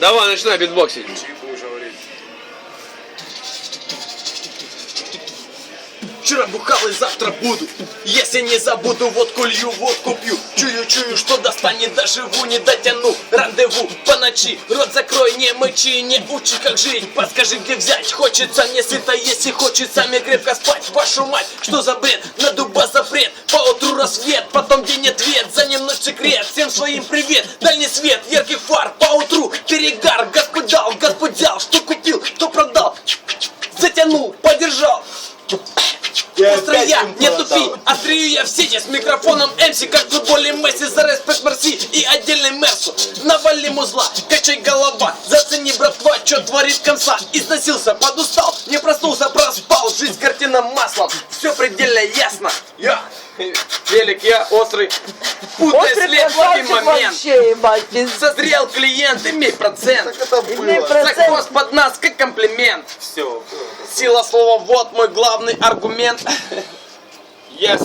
Давай, начинай битбоксить. Вчера бухал и завтра буду. Если не забуду, водку лью, водку пью. Чую, чую, что достанет, доживу, не дотяну. Рандеву по ночи, рот закрой, не мычи Не учи, как жить, подскажи, где взять Хочется не сыто, если хочется мне крепко спать. Вашу мать, что за бред, на дуба запрет Поутру рассвет, потом день ответ. За ним ночь секрет, всем своим привет Дальний свет, яркий фар, поутру Перегар, Господь взял Что купил, что продал. Затянул, подержал. Острая, не тупи, острию я в сети С микрофоном МС, как в футболе Месси За респект Мерси и отдельный Мерсу Навали музла, качай голова Зацени, братва, что творит комса Износился, подустал, не проснулся, проспал. Жизнь картина маслом, все предельно ясно. Я, велик, я острый Путай Острый след в момент вообще, ебать, пиздец. Созрел клиент, имей процент Имей процент. Закос под нас, как комплимент Все. Сила слова, вот мой главный аргумент Я